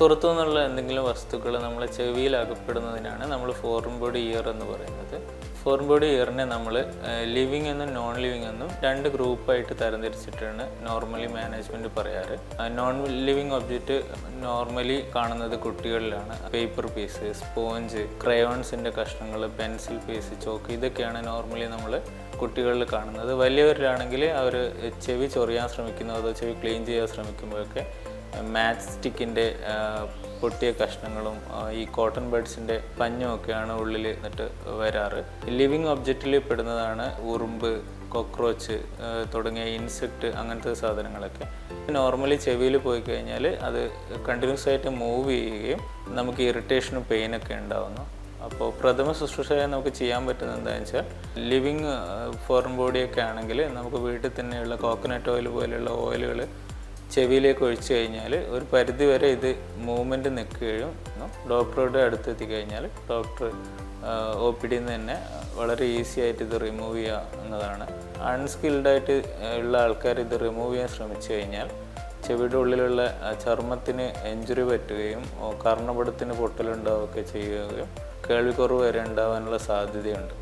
പുറത്തു നിന്നുള്ള എന്തെങ്കിലും വസ്തുക്കൾ നമ്മളെ ചെവിയിൽ അകപ്പെടുന്നതിനാണ് നമ്മൾ ഫോറിൻ ബോഡി ഇയർ എന്ന് പറയുന്നത്. ഫോറിൻ ബോഡി ഇയറിനെ നമ്മൾ ലിവിങ് എന്നും നോൺ ലിവിങ് എന്നും രണ്ട് ഗ്രൂപ്പായിട്ട് തരംതിരിച്ചിട്ടാണ് നോർമലി മാനേജ്മെന്റ് പറയാറ്. നോൺ ലിവിങ് ഒബ്ജക്റ്റ് നോർമലി കാണുന്നത് കുട്ടികളിലാണ്. പേപ്പർ പീസ് സ്പോഞ്ച് ക്രയോൺസിന്റെ കഷ്ണങ്ങൾ പെൻസിൽ പീസ് ചോക്ക് ഇതൊക്കെയാണ് നോർമലി നമ്മൾ കുട്ടികളിൽ കാണുന്നത്. വലിയവരിലാണെങ്കിൽ അവർ ചെവി ചൊറിയാൻ ശ്രമിക്കുന്നതോ ചെവി ക്ലീൻ ചെയ്യാൻ ശ്രമിക്കുമ്പോഴൊക്കെ മാച്ച് സ്റ്റിക്കിന്റെ പൊട്ടിയ കഷ്ണങ്ങളും ഈ കോട്ടൺ ബേഡ്സിന്റെ പഞ്ഞുമൊക്കെയാണ് ഉള്ളിൽ എന്നിട്ട് വരാറ്. ലിവിങ് ഒബ്ജക്റ്റിൽ പെടുന്നതാണ് ഉറുമ്പ് കോക്രോച്ച് തുടങ്ങിയ ഇൻസെക്റ്റ് അങ്ങനത്തെ സാധനങ്ങളൊക്കെ. നോർമലി ചെവിയിൽ പോയി കഴിഞ്ഞാൽ അത് കണ്ടിന്യൂസ് ആയിട്ട് മൂവ് ചെയ്യുകയും നമുക്ക് ഇറിറ്റേഷനും പെയിനൊക്കെ ഉണ്ടാവുന്നു. അപ്പോൾ പ്രഥമ ശുശ്രൂഷയായി നമുക്ക് ചെയ്യാൻ പറ്റുന്നത് എന്താണെന്ന് വെച്ചാൽ ലിവിങ് ഫോറിൻ ബോഡിയൊക്കെ ആണെങ്കിൽ നമുക്ക് വീട്ടിൽ തന്നെയുള്ള കോക്കനട്ട് ഓയിൽ പോലെയുള്ള ഓയിലുകൾ ചെവിയിലേക്ക് ഒഴിച്ചു കഴിഞ്ഞാൽ ഒരു പരിധി വരെ ഇത് മൂവ്മെന്റ് നിൽക്കുകയും ഡോക്ടറുടെ അടുത്തെത്തി കഴിഞ്ഞാൽ ഡോക്ടർ ഒ പി ഡിയിൽ നിന്ന് തന്നെ വളരെ ഈസി ആയിട്ട് ഇത് റിമൂവ് ചെയ്യുക എന്നതാണ്. അൺസ്കിൽഡായിട്ട് ഉള്ള ആൾക്കാർ ഇത് റിമൂവ് ചെയ്യാൻ ശ്രമിച്ചു കഴിഞ്ഞാൽ ചെവിയുടെ ഉള്ളിലുള്ള ചർമ്മത്തിന് എഞ്ചുറി പറ്റുകയും കർണപടത്തിന് പൊട്ടലുണ്ടാവുകയൊക്കെ ചെയ്യുകയും കേൾവിക്കുറവ് വരെ ഉണ്ടാവാനുള്ള സാധ്യതയുണ്ട്.